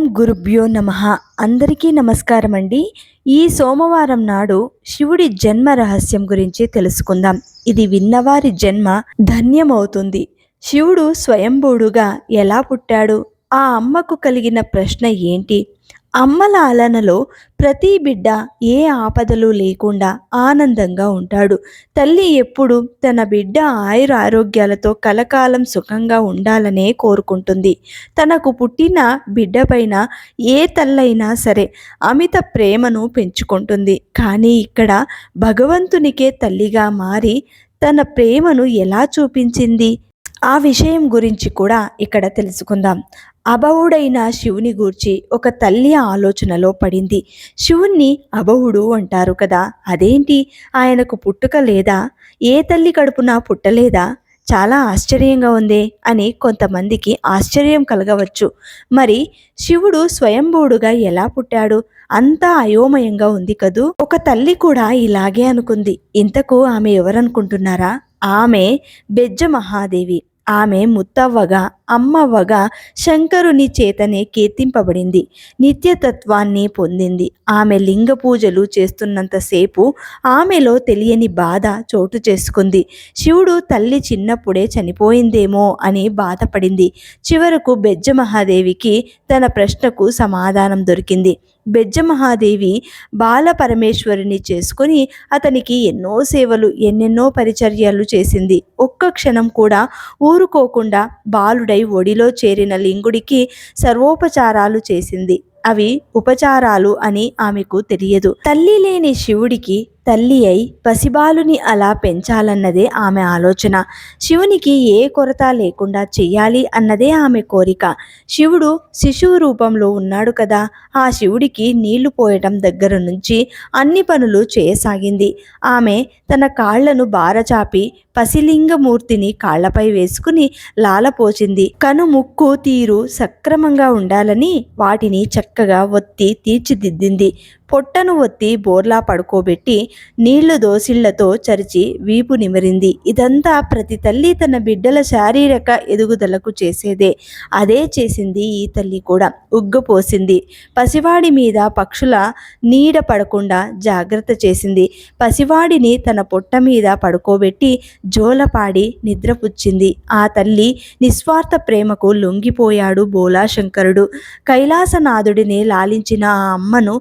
ఓం గురుభ్యో నమ. అందరికీ నమస్కారం అండి ఈ సోమవారం నాడు శివుడి జన్మ రహస్యం గురించి తెలుసుకుందాం. ఇది విన్నవారి జన్మ ధన్యమవుతుంది. శివుడు స్వయంభూడుగా ఎలా పుట్టాడు? ఆ అమ్మకు కలిగిన ప్రశ్న ఏంటి? అమ్మల అలనలో ప్రతి బిడ్డ ఏ ఆపదలు లేకుండా ఆనందంగా ఉంటాడు. తల్లి ఎప్పుడు తన బిడ్డ ఆయుర ఆరోగ్యాలతో కలకాలం సుఖంగా ఉండాలనే కోరుకుంటుంది. తనకు పుట్టిన బిడ్డపైన ఏ తల్లైనా సరే అమిత ప్రేమను పెంచుకుంటుంది. కానీ ఇక్కడ భగవంతునికే తల్లిగా మారి తన ప్రేమను ఎలా చూపించింది? ఆ విషయం గురించి కూడా ఇక్కడ తెలుసుకుందాం. అభవుడైన శివుని గూర్చి ఒక తల్లి ఆలోచనలో పడింది. శివుణ్ణి అభవుడు అంటారు కదా అదేంటి? ఆయనకు పుట్టుక లేదా? ఏ తల్లి కడుపున పుట్టలేదా? చాలా ఆశ్చర్యంగా ఉంది అని కొంతమందికి ఆశ్చర్యం కలగవచ్చు. మరి శివుడు స్వయంభూడుగా ఎలా పుట్టాడు? అంతా అయోమయంగా ఉంది కదూ? ఒక తల్లి కూడా ఇలాగే అనుకుంది. ఇంతకు ఆమె ఎవరనుకుంటున్నారా? ఆమె బెజ్జ మహాదేవి ఆమె ముత్తవ్వగా అమ్మవ్వగా శంకరుని చేతనే కీర్తింపబడింది. నిత్యతత్వాన్ని పొందింది. ఆమె లింగ పూజలు చేస్తున్నంతసేపు ఆమెలో తెలియని బాధ చోటు చేసుకుంది. శివుడు తల్లి చిన్నప్పుడే చనిపోయిందేమో అని బాధపడింది. చివరకు బెజ్జ మహాదేవికి తన ప్రశ్నకు సమాధానం దొరికింది. బెజ్జ మహాదేవి బాల చేసుకుని అతనికి ఎన్నో సేవలు ఎన్నెన్నో పరిచర్యలు చేసింది. ఒక్క క్షణం కూడా ఊరుకోకుండా బాలుడై ఒడిలో చేరిన లింగుడికి సర్వోపచారాలు చేసింది. అవి ఉపచారాలు అని ఆమెకు తెలియదు. తల్లి లేని శివుడికి తల్లి అయి పసిబాలుని అలా పెంచాలన్నదే ఆమె ఆలోచన. శివునికి ఏ కొరత లేకుండా చెయ్యాలి అన్నదే ఆమె కోరిక. శివుడు శిశువు రూపంలో ఉన్నాడు కదా. ఆ శివుడికి నీళ్ళు పోయటం దగ్గర నుంచి అన్ని పనులు చేయసాగింది. ఆమె తన కాళ్ళను బారచాపి పసిలింగమూర్తిని కాళ్ళపై వేసుకుని లాలపోచింది. కను ముక్కు తీరు సక్రమంగా ఉండాలని వాటిని చక్కగా ఒత్తి తీర్చిదిద్దింది. పొట్టను ఒత్తి బోర్లా పడుకోబెట్టి నీళ్ళు దోసిళ్ళతో చరిచి వీపు నిమిరింది. ఇదంతా ప్రతి తల్లి తన బిడ్డల శారీరక ఎదుగుదలకు చేసేదే. అదే చేసింది ఈ తల్లి కూడా. ఉగ్గపోసింది పసివాడి మీద పక్షుల నీడ పడకుండా జాగ్రత్త చేసింది. పసివాడిని తన పొట్ట మీద పడుకోబెట్టి జోలపాడి నిద్రపుచ్చింది. ఆ తల్లి నిస్వార్థ ప్రేమకు లొంగిపోయాడు బోలాశంకరుడు. కైలాసనాథుడిని లాలించిన ఆ అమ్మను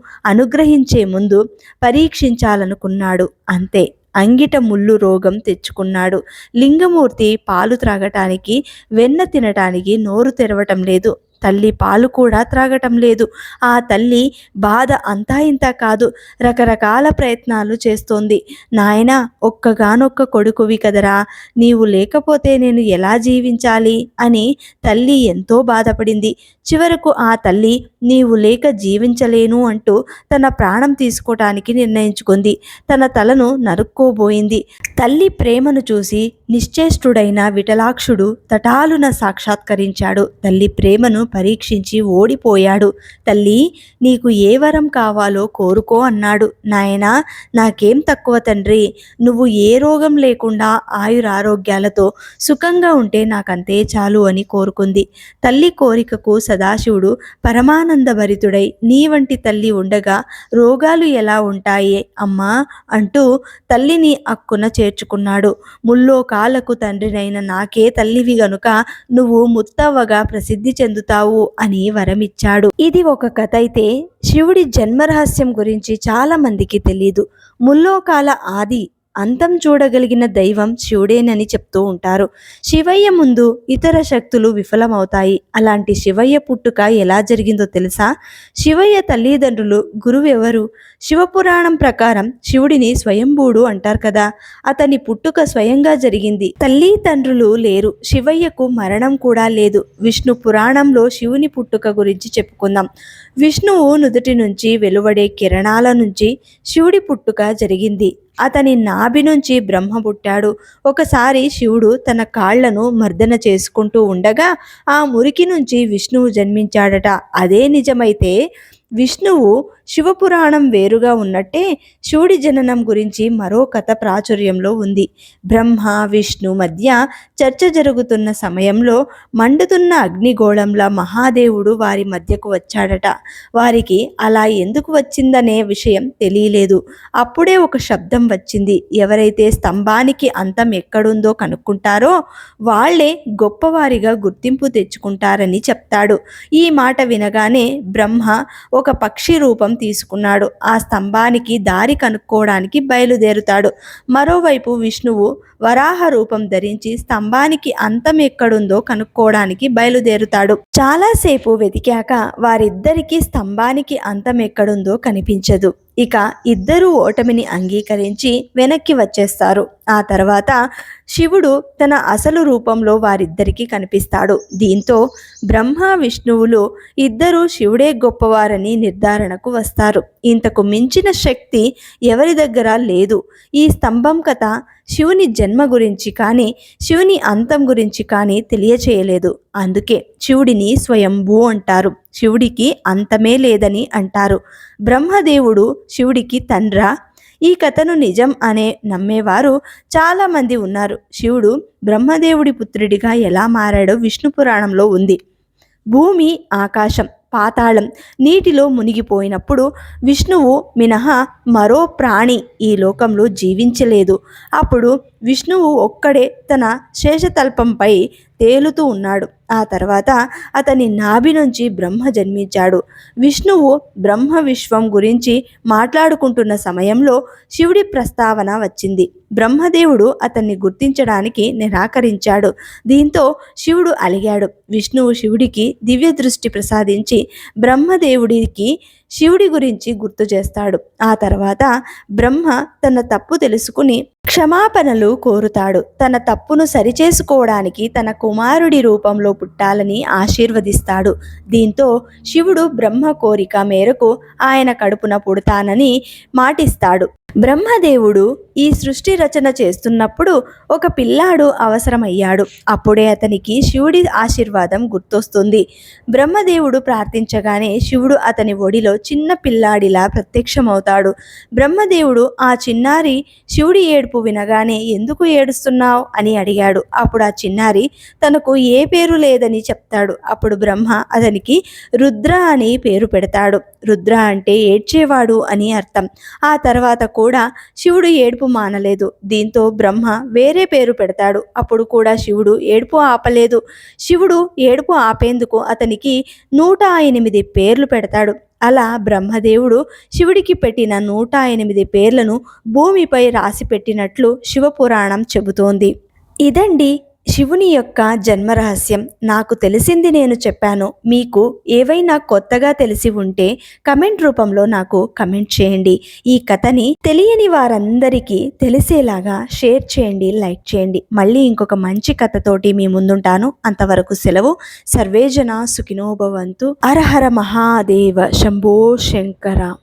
అనుగ్రహించే ముందు పరీక్షించాలనుకున్నాడు. అంతే. అంగిట ముళ్ళు రోగం తెచ్చుకున్నాడు. లింగమూర్తి పాలు త్రాగటానికి వెన్న తినటానికి నోరు తెరవటం లేదు. తల్లి పాలు కూడా త్రాగటం లేదు. ఆ తల్లి బాధ అంతా ఇంత కాదు. రకరకాల ప్రయత్నాలు చేస్తోంది. నాయన ఒక్కగానొక్క కొడుకువి కదరా. నీవు లేకపోతే నేను ఎలా జీవించాలి? అని తల్లి ఎంతో బాధపడింది. చివరకు ఆ తల్లి నీవు లేక జీవించలేను అంటూ తన ప్రాణం తీసుకోవటానికి నిర్ణయించుకుంది. తన తలను నరుక్కోబోయింది. తల్లి ప్రేమను చూసి నిశ్చేష్టుడైన విఠలాక్షుడు తటాలున సాక్షాత్కరించాడు. తల్లి ప్రేమను పరీక్షించి ఓడిపోయాడు. తల్లి నీకు ఏ వరం కావాలో కోరుకో అన్నాడు. నాయనా నాకేం తక్కువ తండ్రి. నువ్వు ఏ రోగం లేకుండా ఆయురారోగ్యాలతో సుఖంగా ఉంటే నాకంతే చాలు అని కోరుకుంది. తల్లి కోరికకు సదాశివుడు పరమానందభరితుడై నీ వంటి తల్లి ఉండగా రోగాలు ఎలా ఉంటాయి అమ్మా అంటూ తల్లిని అక్కున చేర్చుకున్నాడు. ముల్లోకాలకు తండ్రినైన నాకే తల్లివి గనుక నువ్వు ముత్తవ్వగా ప్రసిద్ధి చెందుతావు అని వరమిచ్చాడు. ఇది ఒక కథ అయితే శివుడి జన్మరహస్యం గురించి చాలా మందికి తెలియదు ముల్లోకాల ఆది అంతం చూడగలిగిన దైవం శివుడేనని చెప్తూ ఉంటారు. శివయ్య ముందు ఇతర శక్తులు విఫలమవుతాయి. అలాంటి శివయ్య పుట్టుక ఎలా జరిగిందో తెలుసా? శివయ్య తల్లిదండ్రులు గురువెవరు? శివపురాణం ప్రకారం శివుడిని స్వయంభూడు అంటారు కదా. అతని పుట్టుక స్వయంగా జరిగింది. తల్లి తండ్రులు లేరు. శివయ్యకు మరణం కూడా లేదు. విష్ణు పురాణంలో శివుని పుట్టుక గురించి చెప్పుకుందాం. విష్ణువు నుదుటి నుంచి వెలువడే కిరణాల నుంచి శివుడి పుట్టుక జరిగింది. అతని నాభి నుంచి బ్రహ్మ పుట్టాడు. ఒకసారి శివుడు తన కాళ్ళను మర్దన చేసుకుంటూ ఉండగా ఆ మురికి నుంచి విష్ణువు జన్మించాడట. అదే నిజమైతే విష్ణువు శివపురాణం వేరుగా ఉన్నట్టే శివుడి జననం గురించి మరో కథ ప్రాచుర్యంలో ఉంది. బ్రహ్మ విష్ణు మధ్య చర్చ జరుగుతున్న సమయంలో మండుతున్న అగ్నిగోళంలా మహాదేవుడు వారి మధ్యకు వచ్చాడట. వారికి అలా ఎందుకు వచ్చిందనే విషయం తెలియలేదు. అప్పుడే ఒక శబ్దం వచ్చింది. ఎవరైతే స్తంభానికి అంతం ఎక్కడుందో కనుక్కుంటారో వాళ్ళే గొప్పవారిగా గుర్తింపు తెచ్చుకుంటారని చెప్తాడు. ఈ మాట వినగానే బ్రహ్మ ఒక పక్షి రూపం తీసుకున్నాడు. ఆ స్తంభానికి దారి కనుక్కోవడానికి బయలుదేరుతాడు. మరోవైపు విష్ణువు వరాహ రూపం ధరించి స్తంభానికి అంతం ఎక్కడుందో కనుక్కోవడానికి బయలుదేరుతాడు. చాలాసేపు వెతికాక వారిద్దరికీ స్తంభానికి అంతం ఎక్కడుందో కనిపించదు. ఇక ఇద్దరూ ఓటమిని అంగీకరించి వెనక్కి వచ్చేస్తారు. ఆ తర్వాత శివుడు తన అసలు రూపంలో వారిద్దరికీ కనిపిస్తాడు. దీంతో బ్రహ్మ విష్ణువులు ఇద్దరూ శివుడే గొప్పవారని నిర్ధారణకు వస్తారు. ఇంతకు మించిన శక్తి ఎవరి దగ్గర లేదు. ఈ స్తంభం కథ శివుని జన్మ గురించి కానీ శివుని అంతం గురించి కానీ తెలియచేయలేదు. అందుకే శివుడిని స్వయంభూ అంటారు. శివుడికి అంతమే లేదని అంటారు. బ్రహ్మదేవుడు శివుడికి తండ్రా? ఈ కథను నిజం అనే నమ్మేవారు చాలామంది ఉన్నారు. శివుడు బ్రహ్మదేవుడి పుత్రుడిగా ఎలా మారాడో విష్ణు పురాణంలో ఉంది. భూమి ఆకాశం పాతాళం నీటిలో మునిగిపోయినప్పుడు విష్ణువు మినహా మరో ప్రాణి ఈ లోకంలో జీవించలేదు. అప్పుడు విష్ణువు ఒక్కడే తన శేషతల్పంపై తేలుతూ ఉన్నాడు. ఆ తర్వాత అతని నాభి నుంచి బ్రహ్మ జన్మించాడు. విష్ణువు బ్రహ్మ విశ్వం గురించి మాట్లాడుకుంటున్న సమయంలో శివుడి ప్రస్తావన వచ్చింది. బ్రహ్మదేవుడు అతన్ని గుర్తించడానికి నిరాకరించాడు. దీంతో శివుడు అలిగాడు. విష్ణువు శివుడికి దివ్య దృష్టి ప్రసాదించి బ్రహ్మదేవుడికి శివుడి గురించి గుర్తు చేస్తాడు. ఆ తర్వాత బ్రహ్మ తన తప్పు తెలుసుకుని క్షమాపణలు కోరుతాడు. తన తప్పును సరిచేసుకోవడానికి తన కుమారుడి రూపంలో పుట్టాలని ఆశీర్వదిస్తాడు. దీంతో శివుడు బ్రహ్మ కోరిక మేరకు ఆయన కడుపున పుడతానని మాటిస్తాడు. బ్రహ్మదేవుడు ఈ సృష్టి రచన చేస్తున్నప్పుడు ఒక పిల్లాడు అవసరమయ్యాడు. అప్పుడే అతనికి శివుడి ఆశీర్వాదం గుర్తొస్తుంది. బ్రహ్మదేవుడు ప్రార్థించగానే శివుడు అతని ఒడిలో చిన్న పిల్లాడిలా ప్రత్యక్షమవుతాడు. బ్రహ్మదేవుడు ఆ చిన్నారి శివుడి ఏడుపు వినగానే ఎందుకు ఏడుస్తున్నావు? అని అడిగాడు. అప్పుడు ఆ చిన్నారి తనకు ఏ పేరు లేదని చెప్తాడు. అప్పుడు బ్రహ్మ అతనికి రుద్ర అని పేరు పెడతాడు. రుద్ర అంటే ఏడ్చేవాడు అని అర్థం. ఆ తర్వాత కూడా శివుడు ఏడుపు మానలేదు. దీంతో బ్రహ్మ వేరే పేరు పెడతాడు. అప్పుడు కూడా శివుడు ఏడుపు ఆపలేదు. శివుడు ఏడుపు ఆపేందుకు అతనికి నూట ఎనిమిది పేర్లు పెడతాడు. అలా బ్రహ్మదేవుడు శివుడికి పెట్టిన నూట ఎనిమిది పేర్లను భూమిపై రాసి పెట్టినట్లు శివపురాణం చెబుతోంది. ఇదండి శివుని యొక్క జన్మరహస్యం. నాకు తెలిసింది నేను చెప్పాను. మీకు ఏవైనా కొత్తగా తెలిసి ఉంటే కమెంట్ రూపంలో నాకు కమెంట్ చేయండి. ఈ కథని తెలియని వారందరికీ తెలిసేలాగా షేర్ చేయండి లైక్ చేయండి. మళ్ళీ ఇంకొక మంచి కథతోటి మీ ముందుంటాను. అంతవరకు సెలవు. సర్వేజన సుఖినోభవంతు అరహర మహాదేవ. శంభో శంకర.